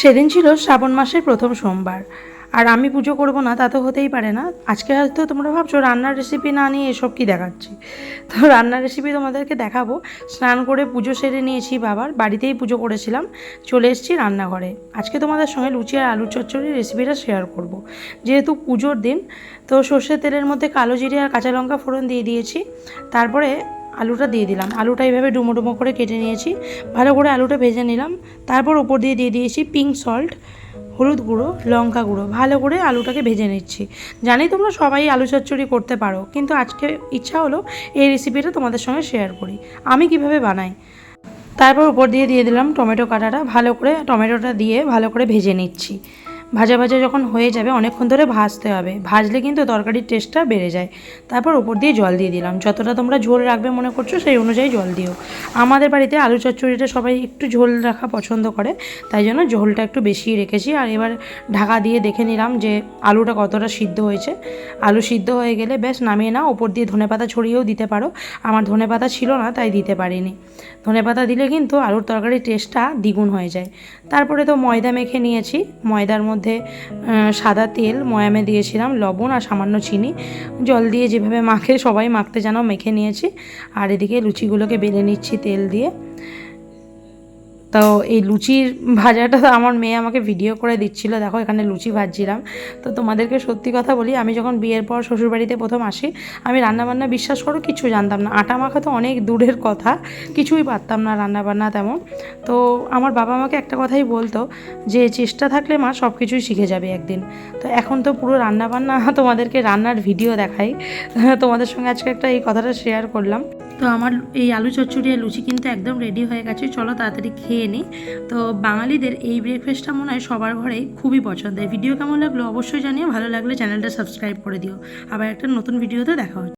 সেদিন ছিল শ্রাবণ মাসের প্রথম সোমবার। আর আমি পুজো করব না, তা তো হতেই পারে না। আজকে হয়তো তোমরা ভাবছ, রান্নার রেসিপি না নিয়ে এসব কি দেখাচ্ছি? তো রান্নার রেসিপি তোমাদেরকে দেখাবো। স্নান করে পুজো সেরে নিয়েছি বাবার, বাড়িতেই পুজো করেছিলাম। চলে এসেছি রান্নাঘরে। আজকে তোমাদের সঙ্গে লুচি আর আলু চচ্চড়ির রেসিপিটা শেয়ার করব। যেহেতু পুজোর দিন, তো সর্ষের তেলের মধ্যে কালো জিরে আর কাঁচা লঙ্কা ফোড়ন দিয়ে দিয়েছি। তারপরে আলুটা দিয়ে দিলাম। আলুটা এইভাবে ডুমো ডুমো করে কেটে নিয়েছি। ভালো করে আলুটা ভেজে নিলাম। তারপর ওপর দিয়ে দিয়ে দিয়েছি পিঙ্ক সল্ট হলুদ গুঁড়ো, লঙ্কা গুঁড়ো। ভালো করে আলুটাকে ভেজে নিচ্ছি। জানি তোমরা সবাই আলু চচ্চড়ি করতে পারো, কিন্তু আজকে ইচ্ছা হলো এই রেসিপিটা তোমাদের সঙ্গে শেয়ার করি। আমি কীভাবে বানাই? তারপর উপর দিয়ে দিয়ে দিলাম টমেটো কাটাটা। ভালো করে টমেটোটা দিয়ে ভালো করে ভেজে নিচ্ছি। ভাজা ভাজা যখন হয়ে যাবে অনেকক্ষণ ধরে ভাজতে হবে। ভাজলে কিন্তু তরকারির টেস্টটা বেড়ে যায়। তারপর উপর দিয়ে জল দিয়ে দিলাম। যতটা তোমরা ঝোল রাখবে মনে করছ সেই অনুযায়ী জল দিও। আমাদের বাড়িতে আলু চচ্চড়িটা সবাই একটু ঝোল রাখা পছন্দ করে, তাই জন্য ঝোলটা একটু বেশি রেখেছি। আর এবার ঢাকা দিয়ে দেখে নিলাম যে আলুটা কতটা সিদ্ধ হয়েছে। আলু সিদ্ধ হয়ে গেলে বেশ নামিয়ে নাও। ওপর দিয়ে ধনেপাতা ছড়িয়েও দিতে পারো। আমার ধনেপাতা ছিল না, তাই দিতে পারিনি। ধনেপাতা দিলে কিন্তু আলুর তরকারির টেস্টটা দ্বিগুণ হয়ে যায়। তারপরে তো ময়দা মেখে নিয়েছি। ময়দার মধ্যে আহ, সাদা তেল ময়ামে দিয়েছিলাম লবণ আর সামান্য চিনি। জল দিয়ে যেভাবে মাখে সবাই মাখতে যেন মেখে নিয়েছি। আর এদিকে লুচিগুলোকে বেলে নিচ্ছি তেল দিয়ে। তো এই লুচির ভাজাটা তো আমার মেয়ে আমাকে ভিডিও করে দিচ্ছিল। দেখো, এখানে লুচি ভাজছিলাম। তো তোমাদেরকে সত্যি কথা বলি, আমি যখন বিয়ের পর শ্বশুরবাড়িতে প্রথম আসি, আমি রান্নাবান্না বিশ্বাস করো কিছু জানতাম না। আটা মাখা তো অনেক দূরের কথা, কিছুই পারতাম না রান্নাবান্না তেমন। তো আমার বাবা আমাকে একটা কথাই বলতো যে, চেষ্টা থাকলে মা সব কিছুই শিখে যাবে একদিন। তো এখন তো পুরো রান্নাবান্না তোমাদেরকে রান্নার ভিডিও দেখাই। তোমাদের সঙ্গে আজকে একটা এই কথাটা শেয়ার করলাম। তো আমার এই আলু চচ্চড়ি আর লুচি কিন্তু একদম রেডি হয়ে গেছে। চলো তাড়াতাড়ি খেয়ে নিই তো বাঙালিদের এই ব্রেকফাস্টটা মনে হয় সবার ঘরেই খুবই পছন্দের। ভিডিও কেমন লাগল অবশ্যই জানিয়ে ভালো লাগলে চ্যানেলটা সাবস্ক্রাইব করে দিও। আবার একটা নতুন ভিডিওতে দেখা হচ্ছে।